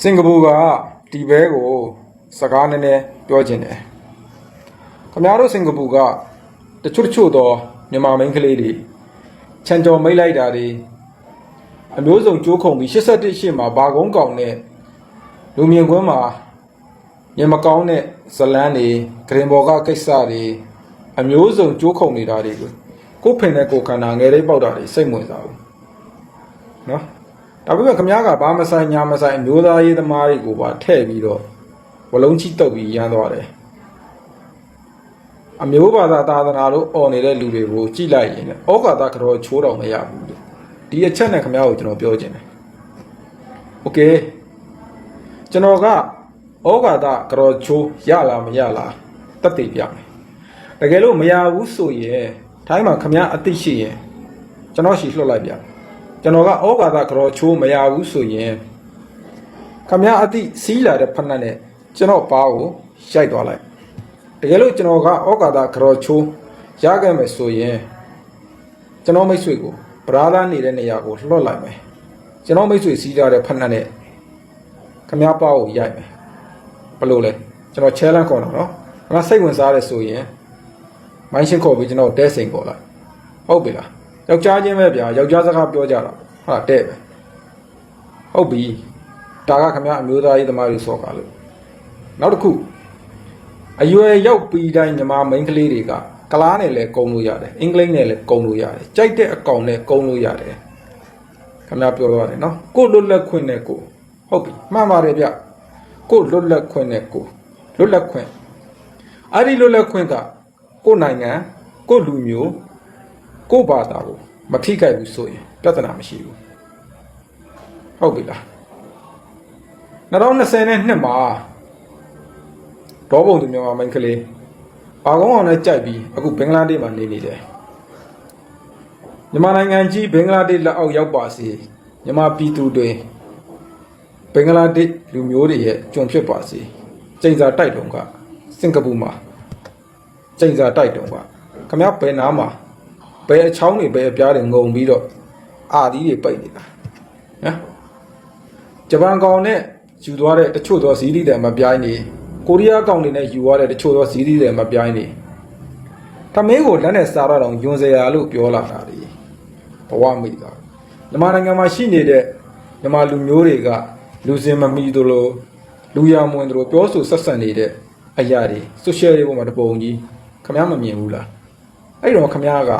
စင်ကာပူကဒီဘဲကိုစကားနည်းနည်းပြောချင်တယ်ခင်ဗျားတို့စင်ကာပူကတချို့တချို့သောမြန်မာမိန်းကလေးတွေခြံကြော်မိတ်လိုက်တာတွေအမျိုးစုံကြိုးခုံပြီး81ရှစ်မှာဘာကုန်းကောင်နဲ့လူမြင်ကွင်းမှာညမကောင်းတဲ့ဇလန်းတွေဂရင်ဘော်ကကိစ္စတွေအမျိုးစုံကြိုးခုံနေတာတွေကိုကိုယ်ဖင်တဲ့ကိုယ်ခန္ဓာငယ်လေးပေါက်တာတွေစိတ်ဝင်စားဘူးနော် ဒါပေမဲ့ခမားကဘာမဆိုင်ညာမဆိုင်အမျိုးသားရေးသမားတွေကိုပါထည့်ပြီးတော့ဝလုံးချီတုပ်ပြီးရမ်းသွားတယ်အမျိုးဘာသာသာသနာလို့អော်နေတဲ့လူတွေကိုကြိလိုက်ရင်လည်းဩဃာတကတော့ချိုးတော့မရဘူးလေဒီအချက်နဲ့ခမားကိုကျွန်တော်ပြောချင်တယ်โอเคကျွန်တော်ကဩဃာတကတော့ချိုးရလားမရလားတက်တည်ပြမယ်တကယ်လို့မရဘူးဆိုရင်ထိုင်းမှာခမားအသိရှိရင်ကျွန်တော်ရှီလွှတ်လိုက်ပြမယ် ကျွန်တော်ကဩဃာတကြောချိုးမရဘူးဆိုရင်ခမရအတိစီးလာတဲ့ဖက်နှက်နဲ့ကျွန်တော်ပါကိုရိုက်သွားလိုက်တကယ်လို့ကျွန်တော်ကဩဃာတကြောချိုးရခဲ့မယ်ဆိုရင်ကျွန်တော်မိတ်ဆွေကိုဗရာသာနေတဲ့နေရာကိုလွှတ်လိုက်မယ်ကျွန်တော်မိတ်ဆွေစီးလာတဲ့ဖက်နှက်နဲ့ခမရပါကိုရိုက်မယ်ဘယ်လိုလဲကျွန်တော် challenge ခေါ်တော့နော်ခမစိတ်ဝင်စားတယ်ဆိုရင်မိုင်းရှင်းခေါ်ပြီးကျွန်တော်တဲစိန်ခေါ်လိုက်ဟုတ်ပြီလား ယောက်ျားချင်းပဲဗျာယောက်ျားစကားပြောကြတာဟာတဲ့ပဲဟုတ်ပြီဒါကခမရအမျိုးသားရေးသမားတွေစောကားလို့နောက်တစ်ခုအရွယ်ရောက်ပြီးတိုင်းညီမမိန်းကလေးတွေကကလားနဲ့လည်းကုံလို့ရတယ်အင်္ဂလိပ်နဲ့လည်းကုံလို့ရတယ်ကြိုက်တဲ့အကောင်နဲ့ကုံလို့ရတယ်ခမရပြောတော့ရတယ်နော်ကိုလွတ်လပ်ခွင့်နဲ့ကိုဟုတ်ပြီမှန်ပါတယ်ဗျကိုလွတ်လပ်ခွင့်နဲ့ကိုလွတ်လပ်ခွင့်အဲ့ဒီလွတ်လပ်ခွင့်ကကိုနိုင်ငံကိုလူမျိုး ကိုယ့်ဘာသာကိုမထိခိုက်ဘူးဆိုရင်ပြဿနာမရှိဘူးဟုတ်ပြီလား2020နဲ့နှစ်မှာဒေါဘုံသူမြန်မာမိန်းကလေးအာကုန်းအောင်နဲ့ကြိုက်ပြီးအခုဘင်္ဂလားဒေ့ရှ်မှာနေနေတယ်မြန်မာနိုင်ငံကြီးဘင်္ဂလားဒေ့ရှ်လက်အောက်ရောက်ပါစေမြန်မာပြည်သူတွေဘင်္ဂလားဒေ့ရှ်လူမျိုးတွေရဲ့ကြုံဖြစ်ပါစေကျိန်စာတိုက်တုံကစင်ကာပူမှာကျိန်စာတိုက်တုံကခမရဘယ်နားမှာ ဘယ်အချောင်းတွေဘယ်အပြားတွေငုံပြီးတော့အာသီးတွေပိတ်နေတာနော်ဂျပန်ကောင်နဲ့ယူသွားတဲ့တချို့သောဇီးသီးတွေမပြိုင်းနေကိုရီးယားကောင်တွေနဲ့ယူသွားတဲ့တချို့သောဇီးသီးတွေမပြိုင်းနေသမင်းကိုလက်နဲ့စားရတော့ယွန်စရာလို့ပြောလာတာဒီဘဝမိတာမြန်မာနိုင်ငံမှာရှိနေတဲ့မြန်မာလူမျိုးတွေကလူစင်မမီတို့လိုလူရမွင်တို့လိုပြောဆိုဆက်ဆံနေတဲ့အရာတွေ social တွေပေါ်မှာတပုံကြီးခမ ्या မမြင်ဘူးလားအဲ့တော့ခမ ्या က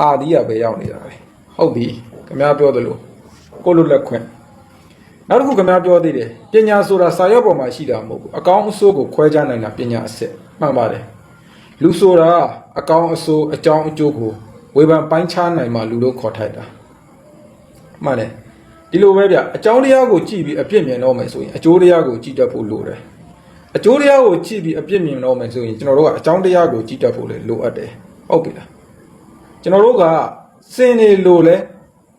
အာဒီကပဲရောက်နေတာပဲဟုတ်ပြီခင်ဗျားပြောသလိုကိုလွတ်လက်ခွင့်နောက်တစ်ခုခင်ဗျားပြောသေးတယ်ပညာဆိုတာစာရွက်ပေါ်မှာရှိတာမဟုတ်ဘူးအကောင်းအဆိုးကိုခွဲခြားနိုင်တာပညာအစစ်မှန်ပါတယ်လူဆိုတာအကောင်းအဆိုးအကြောင်းအကျိုးကိုဝေဖန်ပိုင်းခြားနိုင်မှလူတို့ခေါ်ထိုက်တာမှန်တယ်ဒီလိုပဲဗျအကြောင်းတရားကိုကြည့်ပြီးအပြစ်မြင်တော့မယ်ဆိုရင်အကျိုးတရားကိုကြည့်တတ်ဖို့လိုတယ်အကျိုးတရားကိုကြည့်ပြီးအပြစ်မြင်တော့မယ်ဆိုရင်ကျွန်တော်တို့ကအကြောင်းတရားကိုကြည့်တတ်ဖို့လည်းလိုအပ်တယ်ဟုတ်ပြီလား ကျွန်တော်တို့ကစင်နေလို့လဲ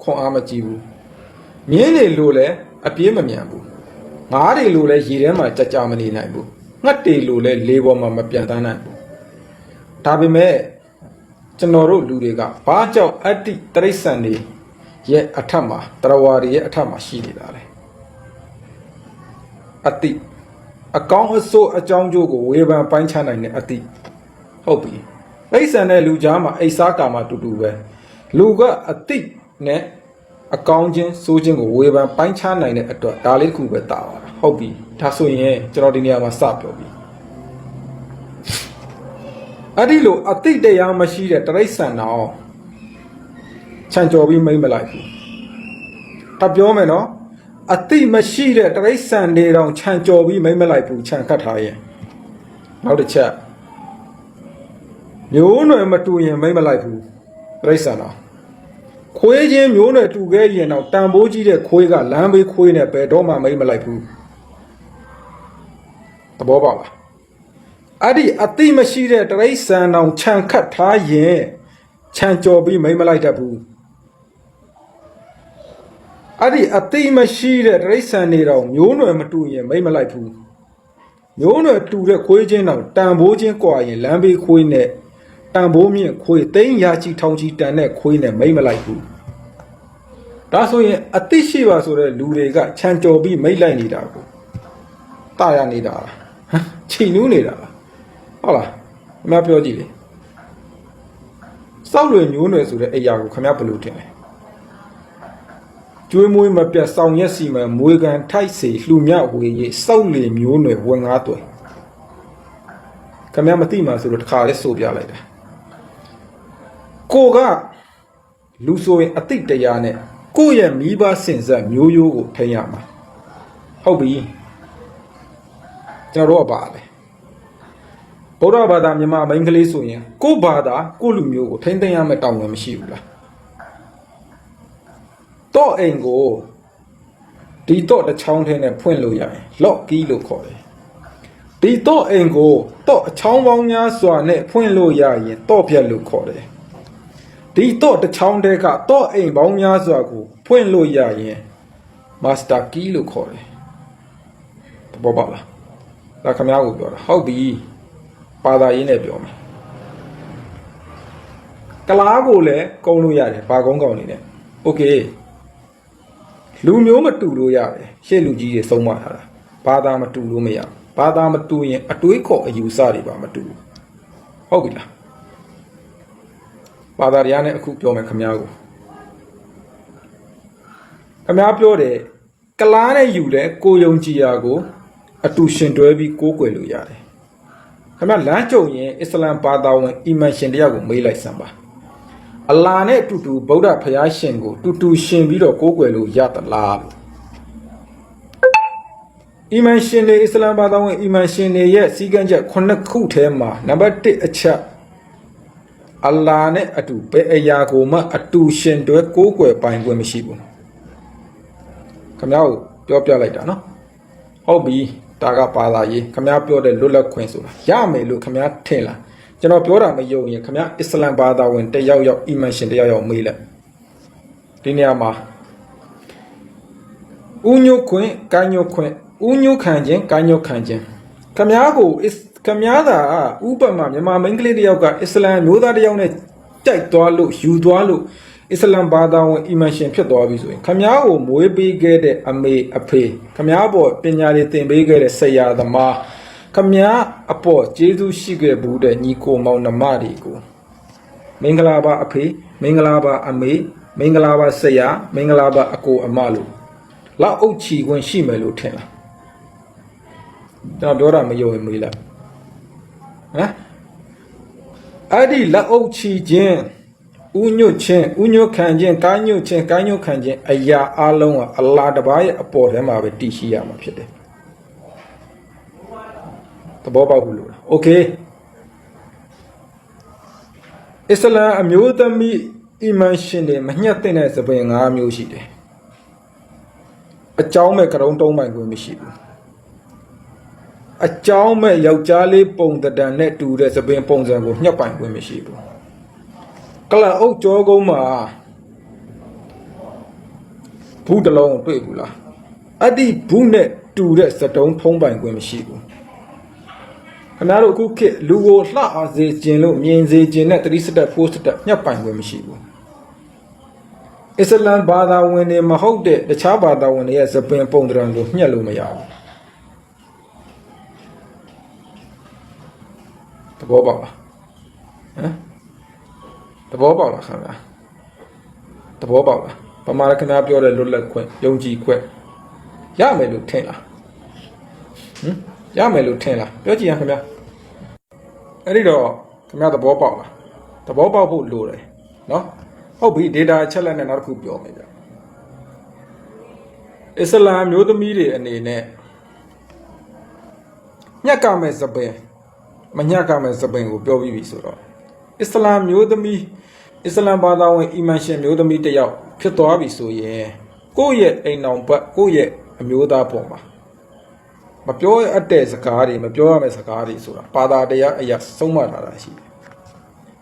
ခွန်အားမကြည့်ဘူးမြင်းနေလို့လဲအပြေးမမြန်ဘူးငားတွေလို့လဲရေထဲမှာကြကြမနေနိုင်ဘူးငှက်တွေလို့လဲလေပေါ်မှာမပြန်တန်းနိုင်ဘူးဒါပေမဲ့ကျွန်တော်တို့လူတွေကဘာကြောင့်အတ္တိတရိษံတွေရဲ့အထက်မှာတရဝါတွေရဲ့အထက်မှာရှိနေတာလဲအတ္တိအကောင်းအဆိုးအကြောင်းကျိုးကိုဝေဖန်ပိုင်းခြားနိုင်တဲ့အတ္တိဟုတ်ပြီ အိဆန်တဲ့လူကြားမှာအိစားကာမတူတူပဲလူကအတိတ်နဲ့အကောင်းချင်းစိုးချင်းကိုဝေဖန်ပိုင်းခြားနိုင်တဲ့အတွက်ဒါလေးတစ်ခုပဲတာပါတာဟုတ်ပြီဒါဆိုရင်ကျွန်တော်ဒီနေရာမှာစပြောပြီအဲ့ဒီလိုအတိတ်တရားမရှိတဲ့တရိษံတော်ခြံကြော်ပြီးမိမ့်မလိုက်ဘူးဒါပြောမယ်နော်အတိတ်မရှိတဲ့တရိษံတွေတောင်ခြံကြော်ပြီးမိမ့်မလိုက်ဘူးခြံခတ်ထားရင်နောက်တစ်ချက် မျိုးနွယ်မတူရင်မိမ့်မလိုက်ဘူးပြိဿနာခွေးချင်းမျိုးနွယ်တူခဲ့ရင်တော့တန်ဖိုးကြီးတဲ့ခွေးကလမ်းဘေးခွေးနဲ့ဘယ်တော့မှမိမ့်မလိုက်ဘူးသဘောပေါက်လားအဲ့ဒီအတိမရှိတဲ့တရိษံအောင်ခြံခတ်ထားရင်ခြံကြော်ပြီးမိမ့်မလိုက်တတ်ဘူးအဲ့ဒီအတိမရှိတဲ့တရိษံနေတော့မျိုးနွယ်မတူရင်မိမ့်မလိုက်ဘူးမျိုးနွယ်တူတဲ့ခွေးချင်းတော့တန်ဖိုးချင်းကွာရင်လမ်းဘေးခွေးနဲ့ တန်ဖိုးမြင့်ခွေးသိန်းရာချီထောင်ချီတန်တဲ့ခွေးနဲ့မိမ့်မလိုက်ဘူးဒါဆိုရင်အသိရှိပါဆိုတဲ့လူတွေကခြံကြော်ပြီးမိတ်လိုက်နေတာကိုတာရနေတာလားဟမ်ချီနူးနေတာလားဟုတ်လားအမပြောကြည့်လေစောက်လွယ်မျိုးနွယ်ဆိုတဲ့အရာကိုခင်ဗျားဘယ်လိုထင်လဲကျွေးမွေးမပြတ်ဆောင်ရက်စီမံမွေကန်ထိုက်စီလှူမြဝေရေးစောက်လေမျိုးနွယ်ဝင်ငါးတွယ်ခင်ဗျားမသိမှဆိုတော့တစ်ခါလေးဆိုပြလိုက်တယ် ကိုကလူဆိုရင်အတိတ်တရားနဲ့ကိုယ့်ရဲ့မိဘစင်ဆက်မျိုးရိုးကိုထိန်းရမှာဟုတ်ပြီကျွန်တော်တို့ကပါလေဗုဒ္ဓဘာသာမြန်မာမိန်းကလေးဆိုရင်ကိုယ့်ဘာသာကိုယ့်လူမျိုးကိုထိန်းသိမ်းရမယ့်တောင်းဝန်မရှိဘူးလားတော့အိမ်ကိုဒီတော့တစ်ချောင်းထဲနဲ့ဖွင့်လို့ရရင်လော့ကီးလို့ခေါ်တယ်ဒီတော့အိမ်ကိုတော့အချောင်းပေါင်းများစွာနဲ့ဖွင့်လို့ရရင်တော့ပြက်လို့ခေါ်တယ် ဒီတော့တစ်ချောင်းတဲကတော့အိမ်ပေါင်းများစွာကိုဖွင့်လို့ရရင်မာစတာကီးလို့ခေါ်တယ်သဘောပေါက်လားဒါခမ ्या ကိုပြောတာဟုတ်ပြီပါသာရင်းနဲ့ပြောမယ်ကလားကိုလည်းကုန်းလို့ရတယ်ဘာကုန်းကောင်နေနဲ့โอเคလူမျိုးမတူလို့ရတယ်ရှေ့လူကြီးတွေသုံးမထားတာဘာသာမတူလို့မရဘူးဘာသာမတူရင်အတွေးခေါ်အယူဆတွေပါမတူဘူးဟုတ်ပြီလား ဘာသာတရားနဲ့အခုပြောမယ်ခမ ्या ကိုခမ ्या ပြောတယ်ကလားနဲ့ယူတဲ့ကိုယုံကြည်ရာကိုအတူရှင်တွဲပြီးကိုးကွယ်လို့ရတယ်ခင်ဗျလမ်းကြုံရင်အစ္စလမ်ဘာသာဝင်အီမန်ရှင်တရားကိုမေးလိုက်စမ်းပါအလာနဲ့အတူတူဗုဒ္ဓဖျားရှင်ကိုတူတူရှင်ပြီးတော့ကိုးကွယ်လို့ရသလားလို့အီမန်ရှင်တွေအစ္စလမ်ဘာသာဝင်အီမန်ရှင်တွေရဲ့စီကံချက်ခုနှစ်ခုထဲမှာနံပါတ်1အချက် အလ္လာနဲ့အတူဘယ်အရာကိုမှအတူရှင်တွဲကိုးကွယ်ပိုင်ခွင့်မရှိဘူးခင်ဗျားကိုပြောပြလိုက်တာနော်ဟုတ်ပြီဒါကပါလာရေးခင်ဗျားပြောတဲ့လွတ်လပ်ခွင့်ဆိုတာရမယ်လို့ခင်ဗျားထင်လားကျွန်တော်ပြောတာမယုံရင်ခင်ဗျားအစ္စလမ်ဘာသာဝင်တယောက်ယောက်အီမန်ရှင်တယောက်ယောက်မေးလိုက်ဒီနေရာမှာဥညုခွင့်ကာညုခွင့်ဥညုခံခြင်းကာညုခံခြင်းခင်ဗျားကိုအစ္စ ခမားသာဥပမာမြန်မာမိန်းကလေးတယောက်ကအစ္စလမ်မျိုးသားတယောက်နဲ့တိုက်သွားလို့ယူသွားလို့အစ္စလမ်ဘာသာဝင်အီမန်ရှင်ဖြစ်သွားပြီဆိုရင်ခမားကိုမွေးပေးခဲ့တဲ့အမေအဖေခမားပေါ်ပညာတွေသင်ပေးခဲ့တဲ့ဆရာသမားခမားအပေါ်ကျေးဇူးရှိခဲ့ဘူးတဲ့ညီကိုမောင်နှမတွေကိုမင်္ဂလာပါအဖေမင်္ဂလာပါအမေမင်္ဂလာပါဆရာမင်္ဂလာပါအကိုအမလို့လောက်အုပ်ချီခွင့်ရှိမယ်လို့ထင်လားကျွန်တော်ပြောတာမယုံရင်မေးလိုက် ဟမ်အဲ့ဒီလက်အုပ်ချီခြင်းဥညွတ်ခြင်းဥညွတ်ခံခြင်းကိုင်းညွတ်ခြင်းကိုင်းညွတ်ခံခြင်းအရာအလုံးကအလ္လာဟ်တပါးရဲ့အပေါ်ထဲမှာပဲတည်ရှိရမှာဖြစ်တယ်သဘောပေါက်ဘူးလို့โอเคအစ္စလာမ်အမျိုးသမီးအီမန်ရှင်တွေမညှက်တဲ့စပင်၅မျိုးရှိတယ်အကြောင်းမဲ့ကရုံတုံးပိုင်ခွင့်မရှိဘူး အကြောင်းမဲ့ယောက်ျားလေးပုံတံနဲ့တူတဲ့စပင်ပုံစံကိုညှက်ပိုင်ခွင့်မရှိဘူးကလအုပ်ကြောကုန်းမှာဘူးတစ်လုံးတွေ့ဘူးလားအဲ့ဒီဘူးနဲ့တူတဲ့စတုံးဖုံးပိုင်ခွင့်မရှိဘူးခင်ဗျားတို့အခုခေတ်လူကိုလှအောင်စေခြင်းလို့မြင်စေခြင်းနဲ့တတိစတက်ဖိုးစတက်ညှပ်ပိုင်ခွင့်မရှိဘူးအစ္စလမ်ဘာသာဝင်တွေမဟုတ်တဲ့တခြားဘာသာဝင်တွေရဲ့စပင်ပုံတံကိုညှက်လို့မရဘူး ဘောပေါက်လားဟမ်သဘောပေါက်လားခင်ဗျာသဘောပေါက်လားပမာရခင်ဗျာပြောတဲ့လွတ်လပ်ခွင့်ယုံကြည်ခွင့်ရမယ်လို့ထင်လားဟမ်ရမယ်လို့ထင်လားပြောကြည့်ရခင်ဗျာအဲ့ဒီတော့ခင်ဗျာသဘောပေါက်လားသဘောပေါက်ဖို့လိုတယ်နော်ဟုတ်ပြီ data အချက်လက်နဲ့နောက်တစ်ခုပြောမယ်ဗျအစ္စလာမ်မျိုးသမီးတွေအနေနဲ့ညက်ကမဲ့စပယ် မညက်ကမဲ့စပင်ကိုပြောပြီးပြီဆိုတော့အစ္စလာမ်မျိုးသမီးအစ္စလာမ်ဘာသာဝင်အီမန်ရှင်မျိုးသမီးတစ်ယောက်ဖြစ်သွားပြီဆိုရင်ကိုယ့်ရဲ့အိမ်တော်ဘက်ကိုယ့်ရဲ့အမျိုးသားပေါ်မှာမပြောရအပ်တဲ့စကားတွေမပြောရမယ့်စကားတွေဆိုတာဘာသာတရားအရာဆုံးမထားတာရှိတယ်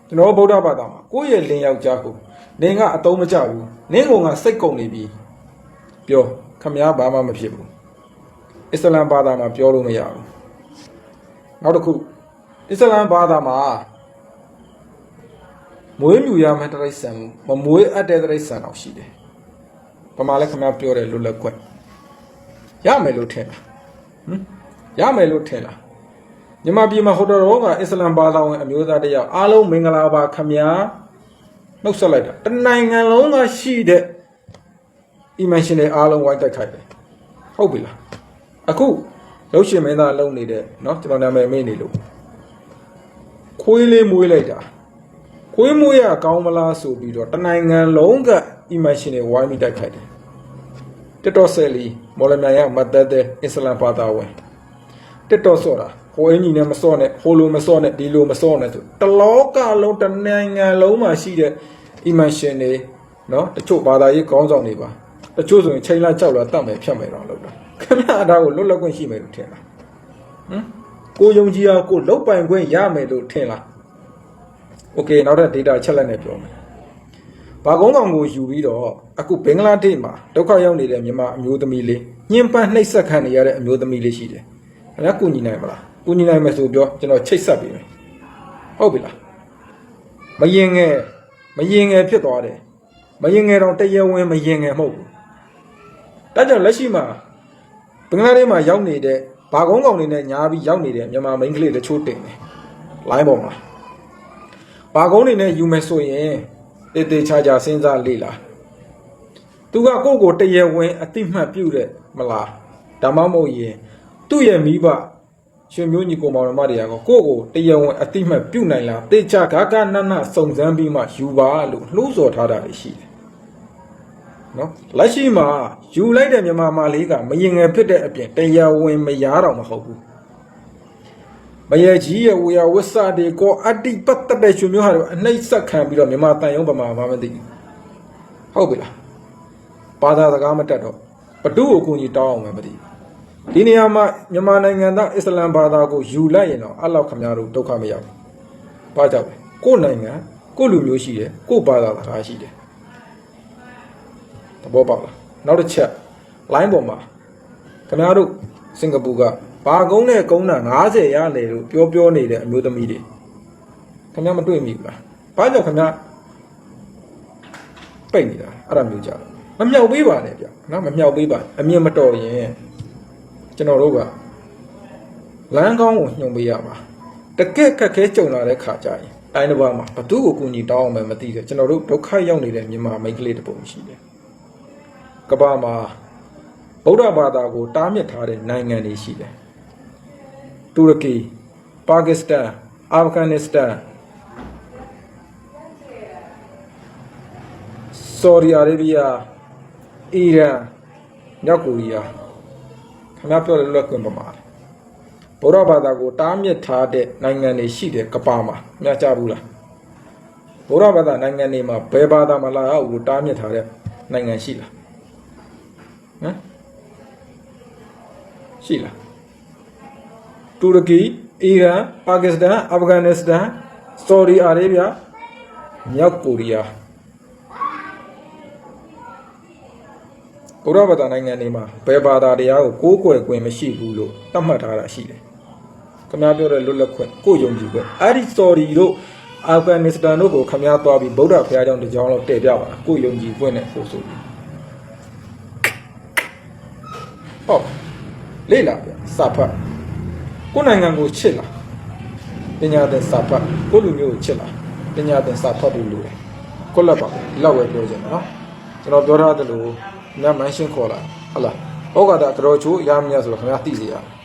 ကျွန်တော်ဗုဒ္ဓဘာသာမှာကိုယ့်ရဲ့လင်ယောက်ျားကိုနင်ကအတုံးမကြဘူးနင်ကငါစိတ်ကုန်နေပြီပြောခမည်းဘာမှမဖြစ်ဘူးအစ္စလာမ်ဘာသာမှာပြောလို့မရဘူးနောက်တစ်ခု အစ္စလာမ်ဘာသာမှာမွေးမြူရမယ့်တရိษံမမွေးအပ်တဲ့တရိษံတော့ရှိတယ် ဗမာလည်းခင်ဗျားပြောတယ်လွတ်လပ်ခွင့်ရမယ်လို့ထင်လားဟမ်ရမယ်လို့ထင်လားမြန်မာပြည်မှာဟိုတော်တော်ကအစ္စလမ်ဘာသာဝင်အမျိုးသားတစ်ယောက်အားလုံးမင်္ဂလာပါခင်ဗျာနှုတ်ဆက်လိုက်တာတနိုင်ငံလုံးကရှိတဲ့အီမန်ရှင်တွေအားလုံးဝိုင်းတိုက်ခိုက်တယ်ဟုတ်ပြီလားအခုရုပ်ရှင်မင်းသားလုံနေတဲ့เนาะကျွန်တော်နာမည်မေ့နေလို့ ခွေးလေးမွေးလိုက်တာခွေးမွေးရကောင်းမလားဆိုပြီးတော့တနိုင်ငံလုံးကအီမန်ရှင်တွေဝိုင်းပြီးတိုက်ခိုက်တယ်တက်တော်ဆယ်လီမော်လမြိုင်ရမတ်သက်တဲ့အစ္စလမ်ဘာသာဝင်တက်တော်ဆော့တာဟိုအင်းကြီးနဲ့မစော့နဲ့ဟိုလိုမစော့နဲ့ဒီလိုမစော့နဲ့ဆိုတလောကလုံးတနိုင်ငံလုံးမှာရှိတဲ့အီမန်ရှင်တွေเนาะတချို့ဘာသာရေးခေါင်းဆောင်တွေပါတချို့ဆိုရင်ချိန်လာကြောက်လာတတ်မယ်ဖြတ်မယ်တော့လို့တာခင်ဗျားဒါကိုလွတ်လပ်ခွင့်ရှိမယ်လို့ထင်လားဟမ် ကိုယုံကြည်အောင်ကိုလုတ်ပိုင်ခွင့်ရမယ်လို့ထင်လားโอเคနောက်ထပ် data ချက်လက်နဲ့ပြောမယ်ဘာကုန်းကောင်ကိုယူပြီးတော့အခုဘင်္ဂလားဒေ့ရှ်မှာဒုက္ခရောက်နေတဲ့မြန်မာအမျိုးသမီးလေးညှဉ်းပန်းနှိပ်စက်ခံနေရတဲ့အမျိုးသမီးလေးရှိတယ်ခင်ဗျားကူညီနိုင်မလားကူညီနိုင်မယ်ဆိုပြောကျွန်တော်ချိတ်ဆက်ပေးမယ်ဟုတ်ပြီလားမရင်ငယ်မရင်ငယ်ဖြစ်သွားတယ်မရင်ငယ်တော့တရားဝင်မရင်ငယ်မဟုတ်ဘူးဒါကြောင့်လက်ရှိမှာဘင်္ဂလားဒေ့ရှ်မှာရောက်နေတဲ့ ဘာကုန်းကောင်တွေနဲ့ညားပြီးရောက်နေတဲ့မြန်မာမိန်းကလေးတချို့တင်တယ်လိုင်းပေါ်မှာဘာကုန်းတွေနဲ့ယူမယ်ဆိုရင်တေးသေးချာချာစဉ်းစားလေ့လာသူကကိုယ့်ကိုတရားဝင်အတိမတ်ပြုတဲ့မလားဒါမှမဟုတ်ရင်သူ့ရဲ့မိဘရှင်မျိုးညီကိုမောင်နှမတွေကကိုယ့်ကိုတရားဝင်အတိမတ်ပြုနိုင်လားတေချာဂါကနနစုံစမ်းပြီးမှယူပါလို့နှိုးဆော်ထားတာရှိတယ် နော်လက်ရှိမှာယူလိုက်တဲ့မြန်မာမာလေးကမရင်ငယ်ဖြစ်တဲ့အပြင်တရားဝင်မရားတော့မဟုတ်ဘူးမရေကြီးရဲ့ဝေယဝစ္စတွေကောအတ္တိပတ်တတဲ့ရှင်မျိုးဟာတော့အနှိမ့်ဆက်ခံပြီးတော့မြန်မာတန်ယုံပမာမမသိဘူးဟုတ်ပြီလားဘာသာစကားမတက်တော့ဘဒုကိုကိုကြီးတောင်းအောင်မသိဘူးဒီနေရာမှာမြန်မာနိုင်ငံသားအစ္စလမ်ဘာသာကိုယူလိုက်ရင်တော့အဲ့လောက်ခမရတို့ဒုက္ခမရောက်ဘူးဘာကြောင့်လဲကိုယ်နိုင်ငံကိုယ်လူမျိုးရှိတယ်ကိုယ်ဘာသာစကားရှိတယ် သဘောပေါက်လားနောက်တစ်ချက် line ပေါ်မှာခင်ဗျားတို့စင်ကာပူကဘာကုန်းနဲ့ကုန်းတာ90ရလေလို့ပြောပြောနေတဲ့အမျိုးသမီးတွေခင်ဗျားမတွေ့မိဘူးလားဘာကြောင့်ခင်ဗျားပိတ်နေတာအဲ့ဒါမျိုးကြတော့မမြောက်ပေးပါနဲ့ဗျနော်မမြောက်ပေးပါအမြင်မတော်ရင်ကျွန်တော်တို့ကလမ်းကောင်းကိုညှုံပေးရမှာတကက်ခက်ခဲကြုံလာတဲ့ခါကြရင်တိုင်းတစ်ပါးမှာဘသူ့ကိုကူညီတောင်းအောင်မှမသိတယ်ကျွန်တော်တို့ဒုက္ခရောက်နေတဲ့မြန်မာမိန်းကလေးတစ်ပုံရှိတယ် ကမ္ဘာမှာဗုဒ္ဓဘာသာကို တားမြစ်ထားတဲ့နိုင်ငံတွေရှိတယ်တူရကီပါကစ္စတန်အာဖဂန်နစ္စတန်ဆော်ဒီအာရေဗျအီရန်မြောက်ကိုရီးယားခင်ဗျားပြောတဲ့လွတ်ကွင်ပမာဗုဒ္ဓဘာသာကို တားမြစ်ထားတဲ့နိုင်ငံတွေရှိတယ်ကပါမှာမြတ်ကြဘူးလားဗုဒ္ဓဘာသာနိုင်ငံတွေမှာဘယ်ဘာသာမလာအောင်ကိုတားမြစ်ထားတဲ့နိုင်ငံရှိလား ဟမ်ရှိလားတူရကီအီရန်ပါကစ္စတန်အာဖဂန်နစ္စတန်ဆော်ဒီအာရေဗျမြောက်ကိုရီးယားဘုရားဘာသာနိုင်ငံတွေမှာဘယ်ဘာသာတရားကိုကိုးကွယ်ခွင့်မရှိဘူးလို့သတ်မှတ်ထားတာရှိတယ်။ခင်ဗျားပြောတဲ့လွတ်လပ်ခွင့်ကိုယုံကြည်ခွင့်အဲ့ဒီဆော်ဒီတို့အာဖဂန်နစ္စတန်တို့ကိုခင်ဗျားသွားပြီးဗုဒ္ဓဘုရားကျောင်းတစ်ကျောင်းလောက်တည်ပြပါကိုယုံကြည်ခွင့်နဲ့ဆိုဆိုပြီး ဟုတ်လေ့လာပြစာဖတ်ကိုယ်နိုင်ငံကိုချစ်လားပညာသင်စာဖတ်ကိုလူမျိုးကိုချစ်လားပညာသင်စာဖတ်လို့လိုတယ်ကိုလက်ပါဒီလောက်ပဲပြောချင်တယ်နော်ကျွန်တော်ပြောထားသလိုညမန်းရှင်းခေါ်လာဟုတ်လားဩဃာတကတော်ချိုးရမရဆိုတော့ခင်ဗျားသိစေရမယ်